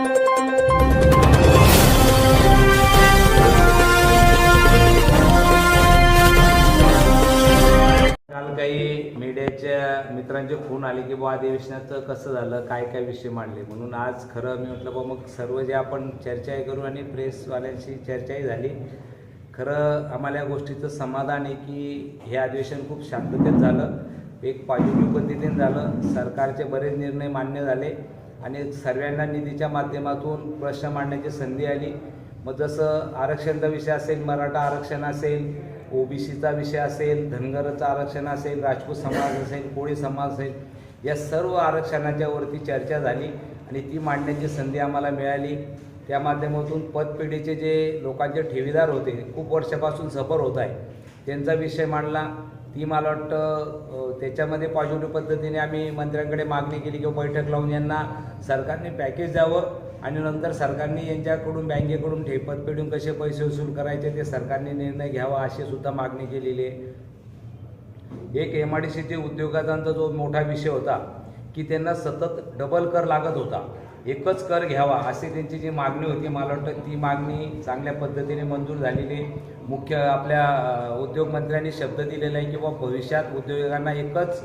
काल काही मीडियाच्या मित्रांचे फोन आले की बुवा अधिवेशनाचं कसं झालं? काय काय विषय मांडले? म्हणून आज खरं मी म्हटलं बा मग सर्व जे आपण चर्चाही करू आणि प्रेसवाल्यांशी चर्चाही झाली. खरं आम्हाला या गोष्टीचं समाधान आहे की हे अधिवेशन खूप शांततेत झालं. एक पॉझिटिव्ह पद्धतीने झालं. सरकारचे बरेच निर्णय मान्य झाले. आणि सर्वांना निधीच्या माध्यमातून प्रश्न मांडण्याची संधी आली. मग जसं आरक्षणचा विषय असेल मराठा आरक्षण असेल ओबीसीचा विषय असेल धनगरचं आरक्षण असेल राजपूत समाज असेल कोळी समाज असेल या सर्व आरक्षणाच्या वरती चर्चा झाली आणि ती मांडण्याची संधी आम्हाला मिळाली. त्या माध्यमातून पतपेढीचे जे लोकांचे ठेवीदार होते खूप वर्षापासून सफर होत आहे त्यांचा विषय मांडला. ती मला वाटतं त्याच्यामध्ये पॉझिटिव्ह पद्धतीने आम्ही मंत्र्यांकडे मागणी केली किंवा बैठक लावून यांना सरकारने पॅकेज द्यावं आणि नंतर सरकारने यांच्याकडून बँकेकडून ठेपत फेडून कसे पैसे वसूल करायचे ते सरकारने निर्णय घ्यावा अशी सुद्धा मागणी केलेली आहे. एक एम आय डी सीचे उद्योगाचा जो मोठा विषय होता की त्यांना सतत डबल कर लागत होता. एकच कर घ्यावा अशी त्यांची जी मागणी होती मला वाटतं ती मागणी चांगल्या पद्धतीने मंजूर झालेली आहे. मुख्य आपल्या उद्योगमंत्र्यांनी शब्द दिलेला आहे की बा भविष्यात उद्योगांना एकच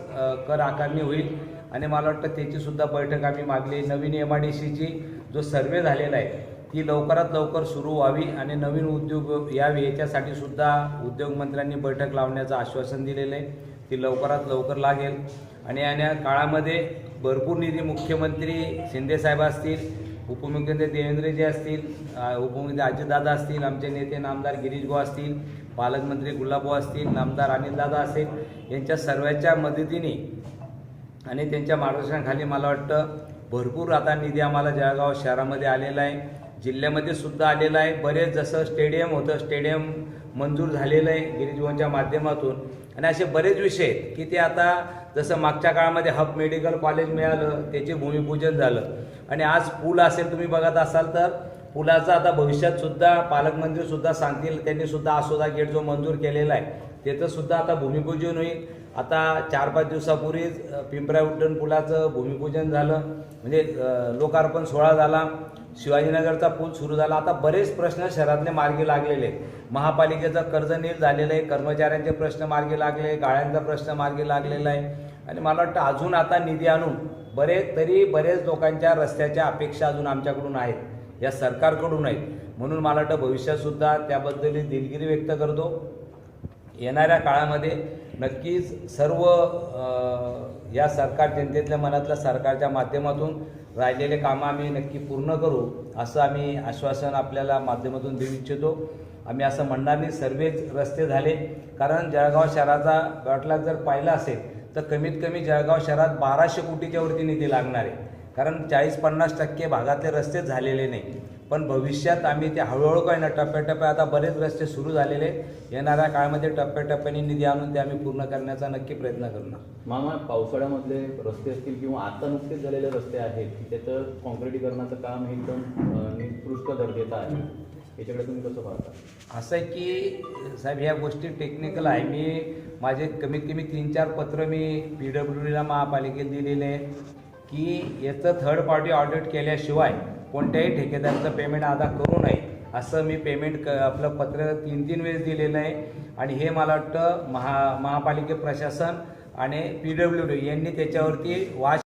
कर आकारणी होईल. आणि मला वाटतं त्याची सुद्धा बैठक आम्ही मागली नवीन एम आय डी सीची जो सर्वे झालेला आहे ती लवकरात लवकर सुरू व्हावी आणि नवीन उद्योग यावे याच्यासाठी सुद्धा उद्योगमंत्र्यांनी बैठक लावण्याचं आश्वासन दिलेलं आहे. ती लवकरात लवकर लागेल. आणि या काळामध्ये भरपूर निधी मुख्यमंत्री शिंदेसाहेब असतील उपमुख्यमंत्री देवेंद्रजी असतील उपमुख्यमंत्री अजितदादा असतील आमचे नेते नामदार गिरीश असतील पालकमंत्री गुलाबभाऊ असतील नामदार अनिलदादा असेल यांच्या सर्वांच्या मदतीने आणि त्यांच्या मार्गदर्शनाखाली मला वाटतं भरपूर आता निधी आम्हाला जळगाव शहरामध्ये आलेला आहे. जिल्ह्यामध्ये सुद्धा आलेलं आहे. बरेच जसं स्टेडियम होतं स्टेडियम मंजूर झालेलं आहे गिरीजवांच्या माध्यमातून. आणि असे बरेच विषय आहेत की ते आता जसं मागच्या काळामध्ये हब मेडिकल कॉलेज मिळालं त्याचे भूमिपूजन झालं. आणि आज पूल असेल तुम्ही बघत असाल तर पुलाचा आता भविष्यात सुद्धा पालकमंत्री सुद्धा सांगतील त्यांनी सुद्धा आसोदा गेट जो मंजूर केलेला आहे त्याचं सुद्धा आता भूमिपूजन होईल. आता चार पाच दिवसापूर्वीच अ, पिंपरा उड्डण पुलाचं भूमिपूजन झालं. म्हणजे लोकार्पण सोहळा झाला. शिवाजीनगरचा पूल सुरू झाला. आता बरेच प्रश्न शहरातले मार्गी लागलेले आहेत. महापालिकेचं कर्ज नील झालेलं आहे. कर्मचाऱ्यांचे प्रश्न मार्गी लागले. गाळ्यांचा प्रश्न मार्गी लागलेला आहे. आणि मला वाटतं अजून आता निधी आणून बरेच तरी बरेच लोकांच्या रस्त्याच्या अपेक्षा अजून आमच्याकडून आहेत. या सरकारकडून आहेत. म्हणून मला वाटतं भविष्यातसुद्धा त्याबद्दल दिलगिरी व्यक्त करतो. येणाऱ्या काळामध्ये नक्कीच सर्व या सरकार जनतेतल्या मनातल्या सरकारच्या माध्यमातून राहिलेले कामं आम्ही नक्की पूर्ण करू असं आम्ही आश्वासन आपल्याला माध्यमातून देऊ इच्छितो. आम्ही असं म्हणणार नाही सर्वच रस्ते झाले. कारण जळगाव शहराचा गटला जर पाहिला असेल तर कमीत कमी जळगाव शहरात बाराशे कोटीच्या वरती निधी लागणार आहे. कारण चाळीस पन्नास टक्के भागातले रस्तेच झालेले नाही. पण भविष्यात आम्ही ते हळूहळू काय ना टप्प्याटप्प्या आता बरेच रस्ते सुरू झालेले. येणाऱ्या काळामध्ये टप्प्याटप्प्याने निधी आणून ते आम्ही पूर्ण करण्याचा नक्की प्रयत्न करणार. मामा पावसाळ्यामधले रस्ते असतील किंवा आता नुकतेच झालेले रस्ते आहेत त्याचं कॉन्क्रिटीकरणाचं काम हे एकदम निकृष्ट दर्जाचं आहे. याच्याकडे तुम्ही कसं पाहता? असं आहे की साहेब ह्या गोष्टी टेक्निकल आहे. मी माझे कमीत कमी तीन चार पत्र मी पी डब्ल्यू डीला महापालिकेत दिलेले आहे की याचं थर्ड पार्टी ऑडिट केल्याशिवाय कोणत्याही ठेकेदाराचं पेमेंट अदा करू नये. असं मी पेमेंट क आपलं पत्र तीन तीन वेळेस दिलेलं आहे. आणि हे मला वाटतं महा महापालिके प्रशासन आणि पी डब्ल्यू डी यांनी त्याच्यावरती वाच